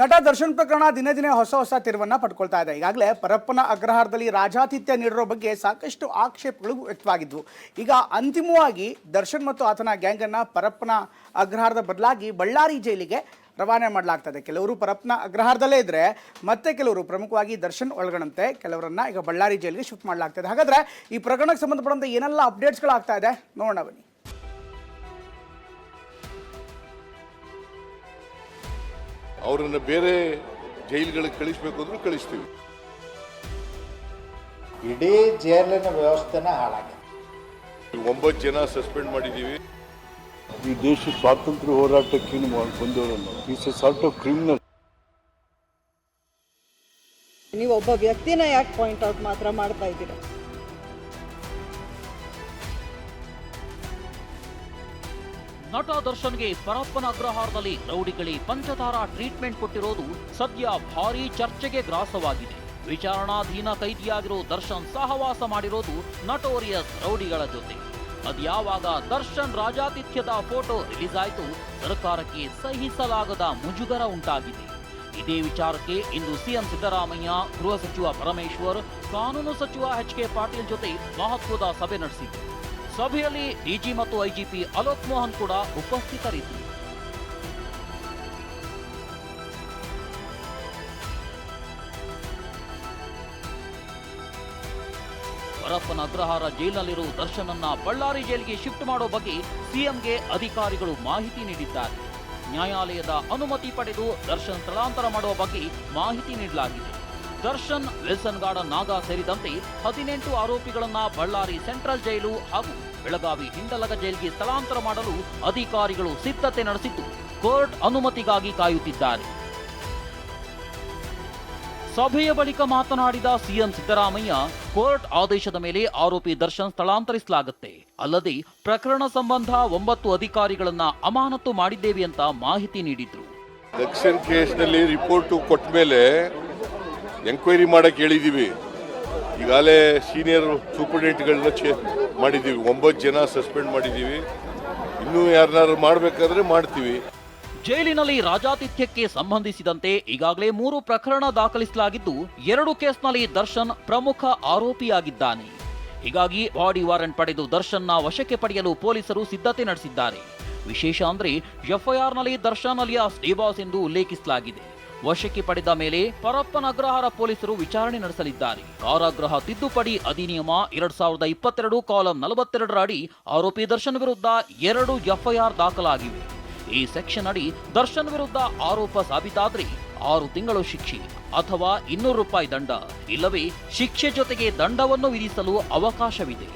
ನಟ ದರ್ಶನ್ ಪ್ರಕರಣ ದಿನೇ ದಿನೇ ಹೊಸ ಹೊಸ ತಿರುವನ್ನ ಪಡ್ಕೊಳ್ತಾ ಇದೆ. ಈಗಾಗಲೇ ಪರಪ್ಪನ ಅಗ್ರಹಾರದಲ್ಲಿ ರಾಜಾತಿಥ್ಯ ನೀಡಿರೋ ಬಗ್ಗೆ ಸಾಕಷ್ಟು ಆಕ್ಷೇಪಗಳು ವ್ಯಕ್ತವಾಗಿದ್ವು. ಈಗ ಅಂತಿಮವಾಗಿ ದರ್ಶನ್ ಮತ್ತು ಆತನ ಗ್ಯಾಂಗನ್ನು ಪರಪ್ಪನ ಅಗ್ರಹಾರದ ಬದಲಾಗಿ ಬಳ್ಳಾರಿ ಜೈಲಿಗೆ ರವಾನೆ ಮಾಡಲಾಗ್ತದೆ. ಕೆಲವರು ಪರಪ್ಪನ ಅಗ್ರಹಾರದಲ್ಲೇ ಇದ್ರೆ ಮತ್ತೆ ಕೆಲವರು ಪ್ರಮುಖವಾಗಿ ದರ್ಶನ್ ಒಳಗಣಂತೆ ಕೆಲವರನ್ನ ಈಗ ಬಳ್ಳಾರಿ ಜೈಲಿಗೆ ಶಿಫ್ಟ್ ಮಾಡಲಾಗ್ತದೆ. ಹಾಗಾದ್ರೆ ಈ ಪ್ರಕರಣಕ್ಕೆ ಸಂಬಂಧಪಟ್ಟಂತೆ ಏನೆಲ್ಲ ಅಪ್ಡೇಟ್ಸ್ಗಳಾಗ್ತಾ ಇದೆ? ನೋಡೋಣ ಬನ್ನಿ. ಅವರನ್ನು ಬೇರೆ ಜೈಲುಗಳಿಗೆ ಕಳಿಸ್ಬೇಕು ಅಂದ್ರೂ ಕಳಿಸ್ತೀವಿ. ಇಡೀ ಜೈಲಿನ ವ್ಯವಸ್ಥೆನ ಹಾಳಾಗಿದೆ. ಒಂಬತ್ತು ಜನ ಸಸ್ಪೆಂಡ್ ಮಾಡಿದ್ದೀವಿ. ಈ ದೇಶ ಸ್ವಾತಂತ್ರ್ಯ ಹೋರಾಟಕ್ಕೆ ಬಂದವರನ್ನು is a sort of criminal ನೀವು ಒಬ್ಬ ವ್ಯಕ್ತಿನ ಯಾಕೆ ಪಾಯಿಂಟ್ ಔಟ್ ಮಾತ್ರ ಮಾಡ್ತಾ ಇದ್ದೀರಾ? ನಟ ದರ್ಶನ್ಗೆ ಪರಪ್ಪನ ಅಗ್ರಹಾರದಲ್ಲಿ ರೌಡಿಗಳೇ ಪಂಚತಾರಾ ಟ್ರೀಟ್ಮೆಂಟ್ ಕೊಟ್ಟಿರೋದು ಸದ್ಯ ಭಾರೀ ಚರ್ಚೆಗೆ ಗ್ರಾಸವಾಗಿದೆ. ವಿಚಾರಣಾಧೀನ ಕೈದಿಯಾಗಿರೋ ದರ್ಶನ್ ಸಹವಾಸ ಮಾಡಿರೋದು ನಟೋರಿಯಸ್ ರೌಡಿಗಳ ಜೊತೆ. ಅದ್ಯಾವಾಗ ದರ್ಶನ್ ರಾಜಾತಿಥ್ಯದ ಫೋಟೋ ರಿಲೀಸ್ ಆಯಿತು ಸರ್ಕಾರಕ್ಕೆ ಸಹಿಸಲಾಗದ ಮುಜುಗರ ಉಂಟಾಗಿದೆ. ಇದೇ ವಿಚಾರಕ್ಕೆ ಇಂದು ಸಿಎಂ ಸಿದ್ದರಾಮಯ್ಯ, ಗೃಹ ಸಚಿವ ಪರಮೇಶ್ವರ್, ಕಾನೂನು ಸಚಿವ ಎಚ್ ಕೆ ಪಾಟೀಲ್ ಜೊತೆ ಮಹತ್ವದ ಸಭೆ ನಡೆಸಿದ್ರು. ಸಭೆಯಲ್ಲಿ ಡಿಜಿ ಮತ್ತು ಐಜಿಪಿ ಅಲೋಕ್ ಮೋಹನ್ ಕೂಡ ಉಪಸ್ಥಿತರಿದ್ದರು. ಪರಪ್ಪನ ಅಗ್ರಹಾರ ಜೈಲಿನಲ್ಲಿರುವ ದರ್ಶನನ್ನ ಬಳ್ಳಾರಿ ಜೈಲಿಗೆ ಶಿಫ್ಟ್ ಮಾಡೋ ಬಗ್ಗೆ ಸಿಎಂಗೆ ಅಧಿಕಾರಿಗಳು ಮಾಹಿತಿ ನೀಡಿದ್ದಾರೆ. ನ್ಯಾಯಾಲಯದ ಅನುಮತಿ ಪಡೆದು ದರ್ಶನ್ ಸ್ಥಳಾಂತರ ಮಾಡುವ ಬಗ್ಗೆ ಮಾಹಿತಿ ನೀಡಲಾಗಿದೆ. ದರ್ಶನ್, ವಿಲ್ಸನ್ ಗಾರ್ಡನ್ ನಾಗ ಸೇರಿದಂತೆ ಹದಿನೆಂಟು ಆರೋಪಿಗಳನ್ನ ಬಳ್ಳಾರಿ ಸೆಂಟ್ರಲ್ ಜೈಲು ಹಾಗೂ ಬೆಳಗಾವಿ ಹಿಂಡಲಗ ಜೈಲಿಗೆ ಸ್ಥಳಾಂತರ ಮಾಡಲು ಅಧಿಕಾರಿಗಳು ಸಿದ್ಧತೆ ನಡೆಸಿದ್ದು, ಕೋರ್ಟ್ ಅನುಮತಿಗಾಗಿ ಕಾಯುತ್ತಿದ್ದಾರೆ. ಸಭೆಯ ಬಳಿಕ ಮಾತನಾಡಿದ ಸಿಎಂ ಸಿದ್ದರಾಮಯ್ಯ, ಕೋರ್ಟ್ ಆದೇಶದ ಮೇಲೆ ಆರೋಪಿ ದರ್ಶನ್ ಸ್ಥಳಾಂತರಿಸಲಾಗುತ್ತೆ. ಅಲ್ಲದೆ ಪ್ರಕರಣ ಸಂಬಂಧ ಒಂಬತ್ತು ಅಧಿಕಾರಿಗಳನ್ನ ಅಮಾನತು ಮಾಡಿದ್ದೇವೆ ಅಂತ ಮಾಹಿತಿ ನೀಡಿದ್ರು. ದಕ್ಷಿಣ ಕೇಸ್ನಲ್ಲಿ ರಿಪೋರ್ಟ್ ಕೊಟ್ಟ ಮೇಲೆ ಎಂಕ್ವೈರಿ ಮಾಡಕ್ಕೆ ಹೇಳಿದ್ದೀವಿ ಈಗಾಗಲೇ ಸೀನಿಯರ್ ಸೂಪರಿಂಟೆಂಡೆಂಟ್ಗಳನ್ನ ಚೇ ಮಾಡಿದ್ದೀವಿ ಒಂಬತ್ತು ಜನ ಸಸ್ಪೆಂಡ್ ಮಾಡಿದ್ದೀವಿ ಇನ್ನೂ ಯಾರನ್ನಾರು ಮಾಡಬೇಕಾದ್ರೆ ಮಾಡ್ತೀವಿ. ಜೈಲಿನಲ್ಲಿ ರಾಜಾತಿಥ್ಯಕ್ಕೆ ಸಂಬಂಧಿಸಿದಂತೆ ಈಗಾಗಲೇ ಮೂರು ಪ್ರಕರಣ ದಾಖಲಿಸಲಾಗಿದ್ದು, ಎರಡು ಕೇಸ್ನಲ್ಲಿ ದರ್ಶನ್ ಪ್ರಮುಖ ಆರೋಪಿಯಾಗಿದ್ದಾನೆ. ಹೀಗಾಗಿ ಬಾಡಿ ವಾರೆಂಟ್ ಪಡೆದು ದರ್ಶನ್ನ ವಶಕ್ಕೆ ಪಡೆಯಲು ಪೊಲೀಸರು ಸಿದ್ಧತೆ ನಡೆಸಿದ್ದಾರೆ. ವಿಶೇಷ ಅಂದರೆ ಎಫ್ಐಆರ್ನಲ್ಲಿ ದರ್ಶನ್ ಅಲಿಯಾಸ್ ಡಿಬಾಸ್ ಎಂದು ಉಲ್ಲೇಖಿಸಲಾಗಿದೆ. ವಶಕ್ಕೆ ಪಡೆದ ಮೇಲೆ ಪರಪ್ಪನ ಅಗ್ರಹಾರ ಪೊಲೀಸರು ವಿಚಾರಣೆ ನಡೆಸಲಿದ್ದಾರೆ. ಕಾರಾಗೃಹ ತಿದ್ದುಪಡಿ ಅಧಿನಿಯಮ ಎರಡ್ ಸಾವಿರದ ಇಪ್ಪತ್ತೆರಡು ಕಾಲಂ ನಲವತ್ತೆರಡರ ಅಡಿ ಆರೋಪಿ ದರ್ಶನ್ ವಿರುದ್ಧ ಎರಡು ಎಫ್ಐಆರ್ ದಾಖಲಾಗಿವೆ. ಈ ಸೆಕ್ಷನ್ ಅಡಿ ದರ್ಶನ್ ವಿರುದ್ಧ ಆರೋಪ ಸಾಬೀತಾದ್ರೆ ಆರು ತಿಂಗಳು ಶಿಕ್ಷೆ ಅಥವಾ ಇನ್ನೂರು ರೂಪಾಯಿ ದಂಡ. ಇಲ್ಲವೇ ಶಿಕ್ಷೆ ಜೊತೆಗೆ ದಂಡವನ್ನು ವಿಧಿಸಲು ಅವಕಾಶವಿದೆ.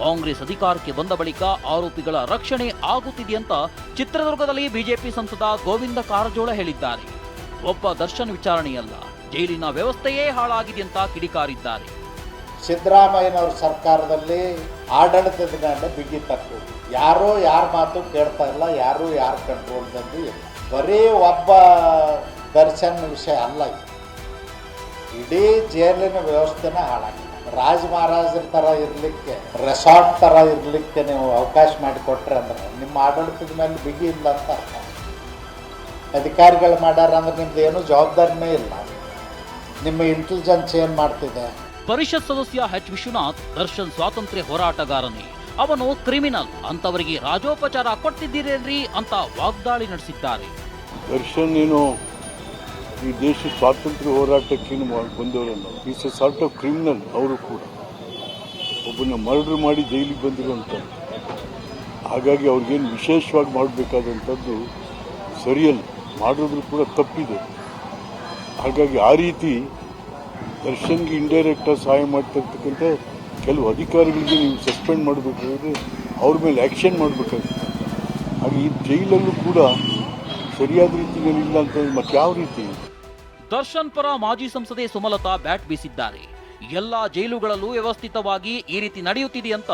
ಕಾಂಗ್ರೆಸ್ ಅಧಿಕಾರಕ್ಕೆ ಬಂದ ಬಳಿಕ ಆರೋಪಿಗಳ ರಕ್ಷಣೆ ಆಗುತ್ತಿದೆ ಅಂತ ಚಿತ್ರದುರ್ಗದಲ್ಲಿ ಬಿಜೆಪಿ ಸಂಸದ ಗೋವಿಂದ ಕಾರಜೋಳ ಹೇಳಿದ್ದಾರೆ. ಒಬ್ಬ ದರ್ಶನ್ ವಿಚಾರಣೆಯಲ್ಲ, ಜೈಲಿನ ವ್ಯವಸ್ಥೆಯೇ ಹಾಳಾಗಿದೆ ಅಂತ ಕಿಡಿಕಾರಿದ್ದಾರೆ. ಸಿದ್ದರಾಮಯ್ಯನವರ ಸರ್ಕಾರದಲ್ಲಿ ಆಡಳಿತದ ಮೇಲೆ ಬಿಗಿ ತಕ್ಕು ಯಾರೂ ಯಾರ ಮಾತು ಕೇಳ್ತಾ ಇಲ್ಲ, ಯಾರೂ ಯಾರ ಕಂಟ್ರೋಲ್ದಲ್ಲಿ ಇಲ್ಲ. ಬರೀ ಒಬ್ಬ ದರ್ಶನ್ ವಿಷಯ ಅಲ್ಲ ಇಡೀ ಜೈಲಿನ ವ್ಯವಸ್ಥೆನ ಹಾಳಾಗಿದೆ. ರಾಜ ಮಹಾರಾಜರ ಥರ ಇರಲಿಕ್ಕೆ ರೆಸಾರ್ಟ್ ಥರ ಇರಲಿಕ್ಕೆ ನೀವು ಅವಕಾಶ ಮಾಡಿಕೊಟ್ರೆ ಅಂದ್ರೆ ನಿಮ್ಮ ಆಡಳಿತದ ಮೇಲೆ ಬಿಗಿ ಇಲ್ಲ ಅಂತ ಅರ್ಥ. ಅಧಿಕಾರಿಗಳು ಮಾಡ್ಯಾರ ಅಂದ್ರೆ ನಿಮ್ದು ಏನೂ ಜವಾಬ್ದಾರಿನೇ ಇಲ್ಲ. ನಿಮ್ಮ ಇಂಟೆಲಿಜೆನ್ಸ್ ಏನು ಮಾಡ್ತಿದೆ? ಪರಿಷತ್ ಸದಸ್ಯ ಎಚ್. ವಿಶ್ವನಾಥ್ ದರ್ಶನ್ ಸ್ವಾತಂತ್ರ್ಯ ಹೋರಾಟಗಾರನೇ. ಅವನು ಕ್ರಿಮಿನಲ್ ಅಂತವರಿಗೆ ರಾಜೋಪಚಾರ ಕೊಟ್ಟಿದ್ದೀರೇನ್ರಿ ಅಂತ ವಾಗ್ದಾಳಿ ನಡೆಸಿದ್ದಾರೆ. ದರ್ಶನ್ ಏನು ಈ ದೇಶ ಸ್ವಾತಂತ್ರ್ಯ ಹೋರಾಟಕ್ಕೆ ಬಂದವರನ್ನು is a sort of criminal ಅವರು ಕೂಡ. ಒಬ್ಬನ ಮರ್ಡರ್ ಮಾಡಿ ಜೈಲಿಗೆ ಬಂದಿರುವಂಥ ಹಾಗಾಗಿ ಅವ್ರಿಗೇನು ವಿಶೇಷವಾಗಿ ಮಾಡಬೇಕಾದಂಥದ್ದು ಸರಿಯಲ್ಲ. ಮಾಡಿದ್ರು ಕೂಡ ತಪ್ಪಿದೆ. ಹಾಗಾಗಿ ಆ ರೀತಿ ದರ್ಶನ್ಗೆ ಇಂಡೈರೆಕ್ಟಾಗಿ ಸಹಾಯ ಮಾಡ್ತಿರ್ತಕ್ಕಂಥ ಕೆಲವು ಅಧಿಕಾರಿಗಳಿಗೆ ನೀವು ಸಸ್ಪೆಂಡ್ ಮಾಡಬೇಕಾದ್ರೆ ಅವ್ರ ಮೇಲೆ ಆ್ಯಕ್ಷನ್ ಮಾಡಬೇಕಾಗುತ್ತೆ. ಹಾಗೆ ಈ ಜೈಲಲ್ಲೂ ಕೂಡ ಸರಿಯಾದ ರೀತಿಯಲ್ಲಿ ಇಲ್ಲ ಅಂತಂದ್ರೆ ಮತ್ತೆ ಯಾವ ರೀತಿ? ದರ್ಶನ್ ಪರ ಮಾಜಿ ಸಂಸದೆ ಸುಮಲತಾ ಬ್ಯಾಟ್ ಬೀಸಿದ್ದಾರೆ. ಎಲ್ಲ ಜೈಲುಗಳಲ್ಲೂ ವ್ಯವಸ್ಥಿತವಾಗಿ ಈ ರೀತಿ ನಡೆಯುತ್ತಿದೆ ಅಂತ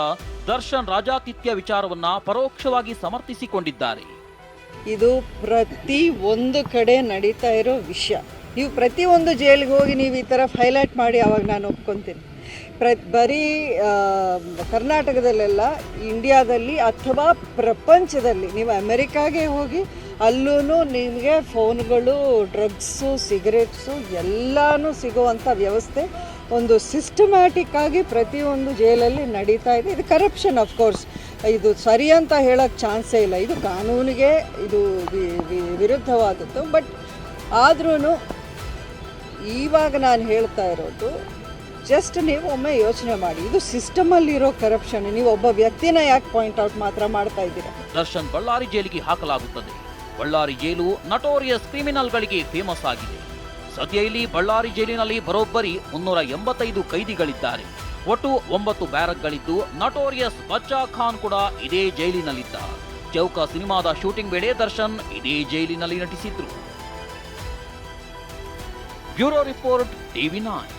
ದರ್ಶನ್ ರಾಜಾತಿಥ್ಯ ವಿಚಾರವನ್ನ ಪರೋಕ್ಷವಾಗಿ ಸಮರ್ಥಿಸಿಕೊಂಡಿದ್ದಾರೆ. ಇದು ಪ್ರತಿ ಒಂದು ಕಡೆ ನಡೀತಾ ಇರೋ ವಿಷಯ. ನೀವು ಪ್ರತಿ ಒಂದು ಜೈಲಿಗೆ ಹೋಗಿ ನೀವು ಈ ಥರ ಹೈಲೈಟ್ ಮಾಡಿ ಅವಾಗ ನಾನು ಒಪ್ಕೊತೀನಿ. ಪ್ರ, ಬರೀ ಕರ್ನಾಟಕದಲ್ಲೆಲ್ಲ ಇಂಡಿಯಾದಲ್ಲಿ ಅಥವಾ ಪ್ರಪಂಚದಲ್ಲಿ ನೀವು ಅಮೆರಿಕಾಗೆ ಹೋಗಿ ಅಲ್ಲೂ ನಿಮಗೆ ಫೋನ್ಗಳು, ಡ್ರಗ್ಸು, ಸಿಗರೇಟ್ಸು ಎಲ್ಲನೂ ಸಿಗುವಂಥ ವ್ಯವಸ್ಥೆ. ಒಂದು ಸಿಸ್ಟಮ್ಯಾಟಿಕ್ ಆಗಿ ಪ್ರತಿಯೊಂದು ಜೈಲಲ್ಲಿ ನಡೀತಾ ಇದೆ. ಇದು ಕರಪ್ಷನ್ ಕೋರ್ಸ್ ಇದು ಸರಿ ಅಂತ ಹೇಳೋಕ್ಕೆ ಚಾನ್ಸೇ ಇಲ್ಲ. ಇದು ಕಾನೂನಿಗೆ ಇದು ವಿರುದ್ಧವಾದದ್ದು. ಬಟ್ ಆದ್ರೂ ಇವಾಗ ನಾನು ಹೇಳ್ತಾ ಇರೋದು ಜಸ್ಟ್ ನೀವು ಒಮ್ಮೆ ಯೋಚನೆ ಮಾಡಿ. ಇದು ಸಿಸ್ಟಮಲ್ಲಿರೋ ಕರಪ್ಷನ್ ನೀವು ಒಬ್ಬ ವ್ಯಕ್ತಿನ ಯಾಕೆ ಪಾಯಿಂಟ್ ಔಟ್ ಮಾತ್ರ ಮಾಡ್ತಾ ಇದ್ದೀರಾ? ದರ್ಶನ್ ಬಳ್ಳಾರಿ ಜೈಲಿಗೆ ಹಾಕಲಾಗುತ್ತದೆ. ಬಳ್ಳಾರಿ ಜೈಲು ನಟೋರಿಯಸ್ ಕ್ರಿಮಿನಲ್ಗಳಿಗೆ ಫೇಮಸ್ ಆಗಿದೆ. ಸದ್ಯ ಇಲ್ಲಿ ಬಳ್ಳಾರಿ ಜೈಲಿನಲ್ಲಿ ಬರೋಬ್ಬರಿ ಮುನ್ನೂರ ಎಂಬತ್ತೈದು ಕೈದಿಗಳಿದ್ದಾರೆ. ಒಟ್ಟು ಒಂಬತ್ತು ಬ್ಯಾರಕ್ಗಳಿದ್ದು ನಟೋರಿಯಸ್ ಬಚ್ಚಾ ಖಾನ್ ಕೂಡ ಇದೇ ಜೈಲಿನಲ್ಲಿದ್ದ ಚೌಕ ಸಿನಿಮಾದ ಶೂಟಿಂಗ್ ವೇಳೆ ದರ್ಶನ್ ಇದೇ ಜೈಲಿನಲ್ಲಿ ನಟಿಸಿದ್ರು. Bureau report TV nine.